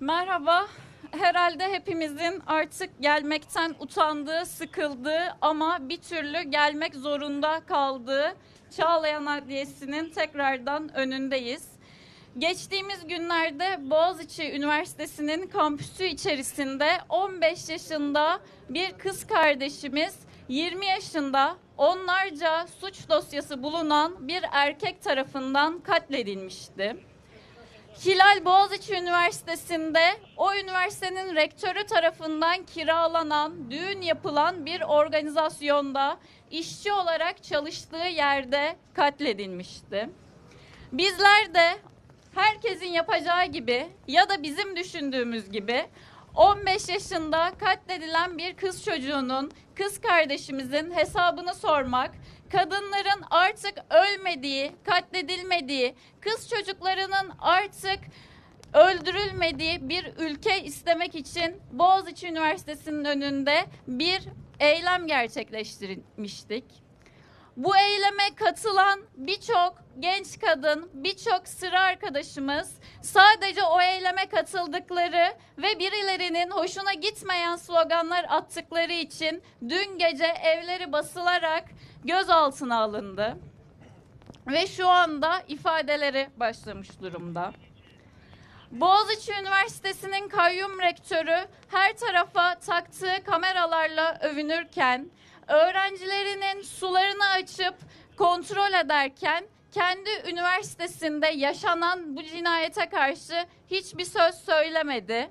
Merhaba. Herhalde hepimizin artık gelmekten utandığı, sıkıldığı ama bir türlü gelmek zorunda kaldığı Çağlayan Adliyesi'nin tekrardan önündeyiz. Geçtiğimiz günlerde Boğaziçi Üniversitesi'nin kampüsü içerisinde 15 yaşında bir kız kardeşimiz 20 yaşında onlarca suç dosyası bulunan bir erkek tarafından katledilmişti. Hilal Boğaziçi Üniversitesi'nde o üniversitenin rektörü tarafından kiralanan, düğün yapılan bir organizasyonda işçi olarak çalıştığı yerde katledilmişti. Bizler de herkesin yapacağı gibi ya da bizim düşündüğümüz gibi 15 yaşında katledilen bir kız çocuğunun, kız kardeşimizin hesabını sormak, kadınların artık ölmediği, katledilmediği, kız çocuklarının artık öldürülmediği bir ülke istemek için Boğaziçi Üniversitesi'nin önünde bir eylem gerçekleştirmiştik. Bu eyleme katılan birçok genç kadın, birçok sıra arkadaşımız sadece o eyleme katıldıkları ve birilerinin hoşuna gitmeyen sloganlar attıkları için dün gece evleri basılarak gözaltına alındı. Ve şu anda ifadeleri başlamış durumda. Boğaziçi Üniversitesi'nin kayyum rektörü her tarafa taktığı kameralarla övünürken, öğrencilerinin sularını açıp kontrol ederken kendi üniversitesinde yaşanan bu cinayete karşı hiçbir söz söylemedi.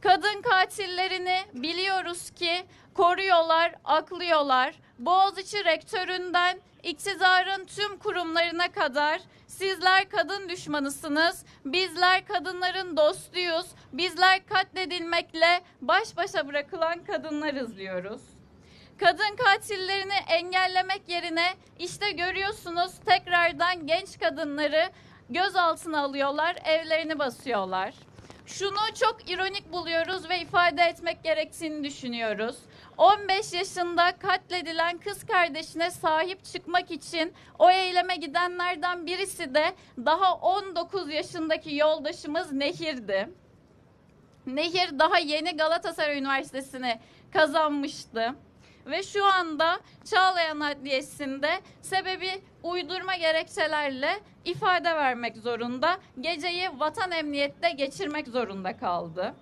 Kadın katillerini biliyoruz ki koruyorlar, aklıyorlar. Boğaziçi rektöründen iktidarın tüm kurumlarına kadar sizler kadın düşmanısınız, bizler kadınların dostuyuz, bizler katledilmekle baş başa bırakılan kadınlarız diyoruz. Kadın katillerini engellemek yerine işte görüyorsunuz tekrardan genç kadınları gözaltına alıyorlar, evlerini basıyorlar. Şunu çok ironik buluyoruz ve ifade etmek gerektiğini düşünüyoruz. 15 yaşında katledilen kız kardeşine sahip çıkmak için o eyleme gidenlerden birisi de daha 19 yaşındaki yoldaşımız Nehir'di. Nehir daha yeni Galatasaray Üniversitesi'ni kazanmıştı. Ve şu anda Çağlayan Adliyesi'nde sebebi uydurma gerekçelerle ifade vermek zorunda. Geceyi vatan emniyette geçirmek zorunda kaldı.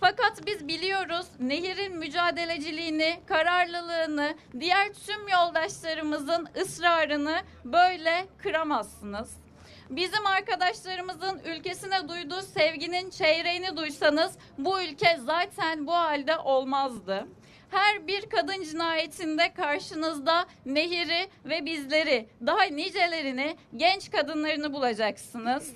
Fakat biz biliyoruz Nehir'in mücadeleciliğini, kararlılığını, diğer tüm yoldaşlarımızın ısrarını böyle kıramazsınız. Bizim arkadaşlarımızın ülkesine duyduğu sevginin çeyreğini duysanız bu ülke zaten bu halde olmazdı. Her bir kadın cinayetinde karşınızda Nehir'i ve bizleri, daha nicelerini, genç kadınlarını bulacaksınız.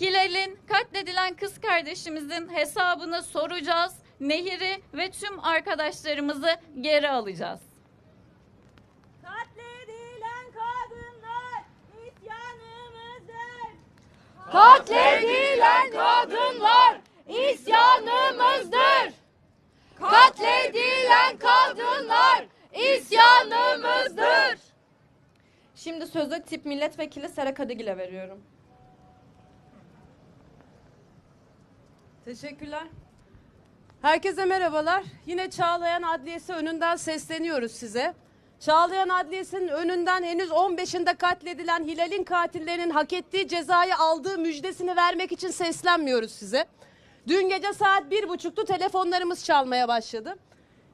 Hilal'in katledilen kız kardeşimizin hesabını soracağız. Nehir'i ve tüm arkadaşlarımızı geri alacağız. Katledilen kadınlar isyanımızdır. Katledilen kadınlar isyanımızdır. Katledilen kadınlar isyanımızdır. Şimdi sözü tip milletvekili Sera Kadıgil'e veriyorum. Teşekkürler. Herkese merhabalar. Yine Çağlayan Adliyesi önünden sesleniyoruz size. Çağlayan Adliyesi'nin önünden henüz 15'inde katledilen Hilal'in katillerinin hak ettiği cezayı aldığı müjdesini vermek için seslenmiyoruz size. Dün gece saat bir buçuktu telefonlarımız çalmaya başladı.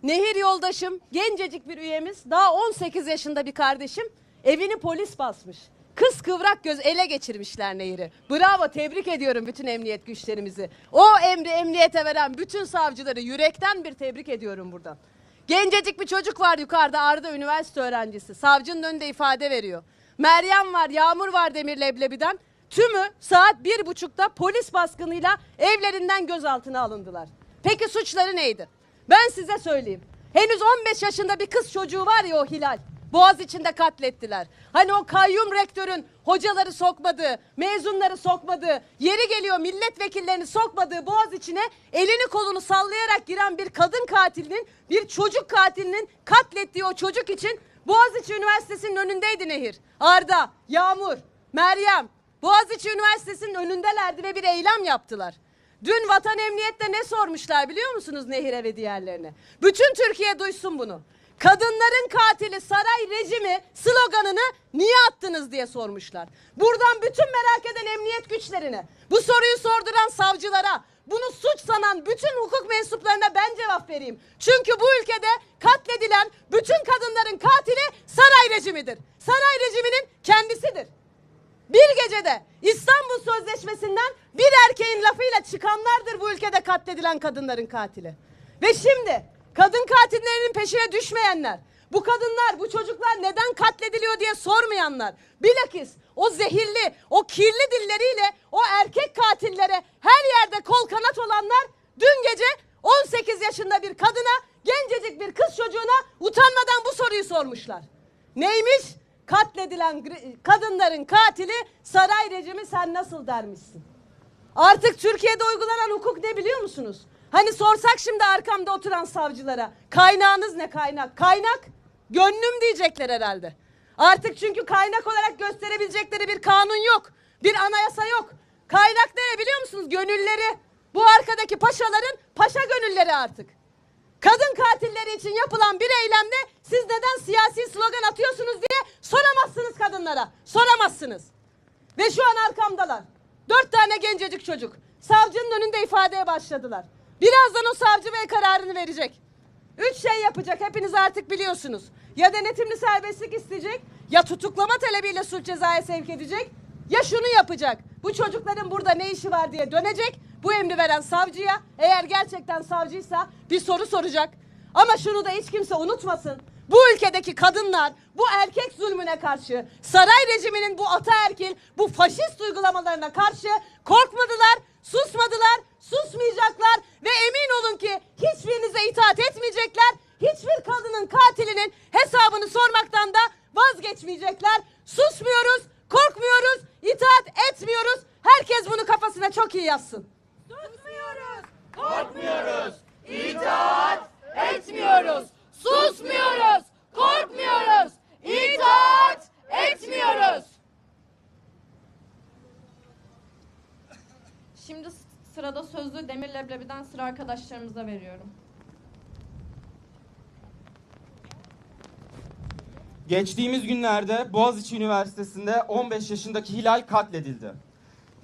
Nehir yoldaşım, gencecik bir üyemiz, daha 18 yaşında bir kardeşim evini polis basmış. Kız kıvrak göz ele geçirmişler Nehir'i. Bravo tebrik ediyorum bütün emniyet güçlerimizi. O emri emniyete veren bütün savcıları yürekten bir tebrik ediyorum buradan. Gencecik bir çocuk var yukarıda Arda üniversite öğrencisi. Savcının önünde ifade veriyor. Meryem var, Yağmur var Demir Leblebi'den. Tümü saat bir buçukta polis baskınıyla evlerinden gözaltına alındılar. Peki suçları neydi? Ben size söyleyeyim. Henüz 15 yaşında bir kız çocuğu var ya o Hilal. Boğaz içinde katlettiler. Hani o kayyum rektörün hocaları sokmadığı, mezunları sokmadığı, yeri geliyor milletvekillerini sokmadığı boğaz içine elini kolunu sallayarak giren bir kadın katilinin, bir çocuk katilinin katlettiği o çocuk için Boğaziçi Üniversitesi'nin önündeydi Nehir. Arda, Yağmur, Meryem, Boğaziçi Üniversitesi'nin önündelerdi ve bir eylem yaptılar. Dün Vatan Emniyet'te ne sormuşlar biliyor musunuz Nehir'e ve diğerlerine? Bütün Türkiye duysun bunu. Kadınların katili saray rejimi sloganını niye attınız diye sormuşlar. Buradan bütün merak eden emniyet güçlerine, bu soruyu sorduran savcılara, bunu suç sanan bütün hukuk mensuplarına ben cevap vereyim. Çünkü bu ülkede katledilen bütün kadınların katili saray rejimidir. Saray rejiminin kendisidir. Bir gecede İstanbul Sözleşmesi'nden bir erkeğin lafıyla çıkanlardır bu katledilen kadınların katili. Ve şimdi kadın katillerinin peşine düşmeyenler, bu kadınlar, bu çocuklar neden katlediliyor diye sormayanlar, bilakis o zehirli, o kirli dilleriyle o erkek katillere her yerde kol kanat olanlar dün gece 18 yaşında bir kadına, gencecik bir kız çocuğuna utanmadan bu soruyu sormuşlar. Neymiş? Katledilen kadınların katili saray rejimi sen nasıl dermişsin? Artık Türkiye'de uygulanan hukuk ne biliyor musunuz? Hani sorsak şimdi arkamda oturan savcılara kaynağınız ne kaynak? Kaynak gönlüm diyecekler herhalde. Artık çünkü kaynak olarak gösterebilecekleri bir kanun yok. Bir anayasa yok. Kaynak ne biliyor musunuz? Gönülleri. Bu arkadaki paşaların paşa gönülleri artık. Kadın katilleri için yapılan bir eylemde siz neden siyasi slogan atıyorsunuz diye soramazsınız kadınlara. Soramazsınız. Ve şu an arkamdalar. Dört tane gencecik çocuk. Savcının önünde ifadeye başladılar. Birazdan o savcı bey kararını verecek. Üç şey yapacak hepiniz artık biliyorsunuz. Ya denetimli serbestlik isteyecek, ya tutuklama talebiyle suç cezaya sevk edecek, ya şunu yapacak. Bu çocukların burada ne işi var diye dönecek. Bu emri veren savcıya eğer gerçekten savcıysa bir soru soracak. Ama şunu da hiç kimse unutmasın. Bu ülkedeki kadınlar bu erkek zulmüne karşı, saray rejiminin bu ataerkil, bu faşist uygulamalarına karşı korkmadılar, susmadılar, susmayacaklar ve emin olun ki hiçbirinize itaat etmeyecekler. Hiçbir kadının katilinin hesabını sormaktan da vazgeçmeyecekler. Susmuyoruz, korkmuyoruz, itaat etmiyoruz. Herkes bunu kafasına çok iyi yazsın. Etmiyoruz. Susmuyoruz. Korkmuyoruz. İtaat etmiyoruz. Şimdi sırada sözlü Demir Leblebi'den sıra arkadaşlarımıza veriyorum. Geçtiğimiz günlerde Boğaziçi Üniversitesi'nde 15 yaşındaki Hilal katledildi.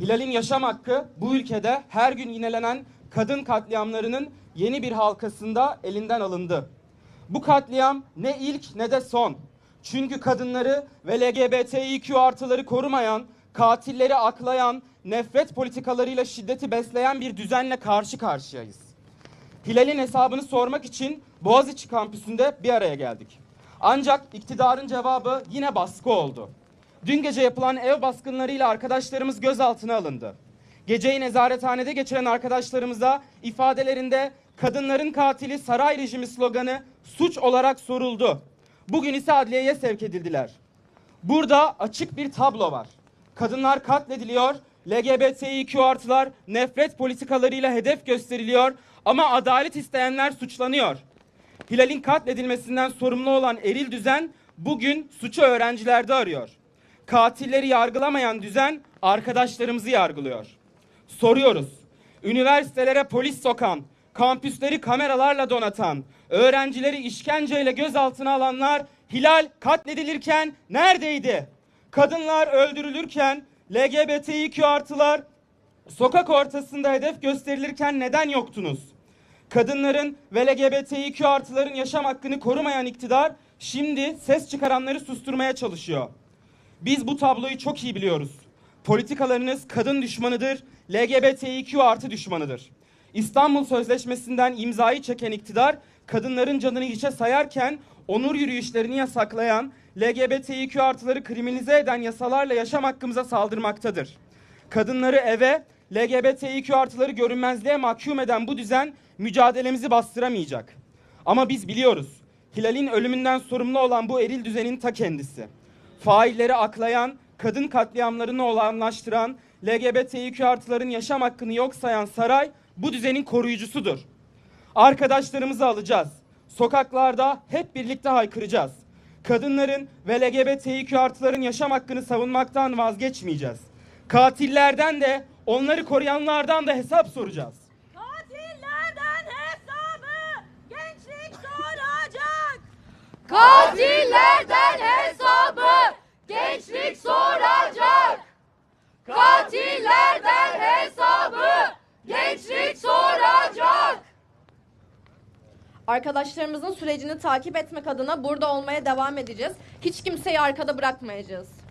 Hilal'in yaşam hakkı bu ülkede her gün yinelenen kadın katliamlarının yeni bir halkasında elinden alındı. Bu katliam ne ilk ne de son. Çünkü kadınları ve LGBTİQ artıları korumayan, katilleri aklayan, nefret politikalarıyla şiddeti besleyen bir düzenle karşı karşıyayız. Hilal'in hesabını sormak için Boğaziçi kampüsünde bir araya geldik. Ancak iktidarın cevabı yine baskı oldu. Dün gece yapılan ev baskınlarıyla arkadaşlarımız gözaltına alındı. Geceyi nezarethanede geçiren arkadaşlarımıza ifadelerinde kadınların katili saray rejimi sloganı suç olarak soruldu. Bugün ise adliyeye sevk edildiler. Burada açık bir tablo var. Kadınlar katlediliyor, LGBTİQ artılar nefret politikalarıyla hedef gösteriliyor ama adalet isteyenler suçlanıyor. Hilal'in katledilmesinden sorumlu olan eril düzen bugün suçu öğrencilerde arıyor. Katilleri yargılamayan düzen arkadaşlarımızı yargılıyor. Soruyoruz. Üniversitelere polis sokan, kampüsleri kameralarla donatan, öğrencileri işkenceyle gözaltına alanlar Hilal katledilirken neredeydi? Kadınlar öldürülürken LGBTİQ artılar sokak ortasında hedef gösterilirken neden yoktunuz? Kadınların ve LGBTİQ artıların yaşam hakkını korumayan iktidar şimdi ses çıkaranları susturmaya çalışıyor. Biz bu tabloyu çok iyi biliyoruz. Politikalarınız kadın düşmanıdır, LGBTİQ artı düşmanıdır. İstanbul Sözleşmesi'nden imzayı çeken iktidar kadınların canını hiçe sayarken onur yürüyüşlerini yasaklayan, LGBTİQ artıları kriminalize eden yasalarla yaşam hakkımıza saldırmaktadır. Kadınları eve, LGBTİQ artıları görünmezliğe mahkum eden bu düzen mücadelemizi bastıramayacak. Ama biz biliyoruz. Hilal'in ölümünden sorumlu olan bu eril düzenin ta kendisi. Failleri aklayan, kadın katliamlarını olanlaştıran, LGBTİQ artıların yaşam hakkını yok sayan saray bu düzenin koruyucusudur. Arkadaşlarımızı alacağız. Sokaklarda hep birlikte haykıracağız. Kadınların ve LGBTİQ artıların yaşam hakkını savunmaktan vazgeçmeyeceğiz. Katillerden de Onları koruyanlardan da hesap soracağız. Katillerden hesabı gençlik soracak. Katillerden hesabı gençlik soracak. Katillerden hesabı gençlik soracak. Arkadaşlarımızın sürecini takip etmek adına burada olmaya devam edeceğiz. Hiç kimseyi arkada bırakmayacağız.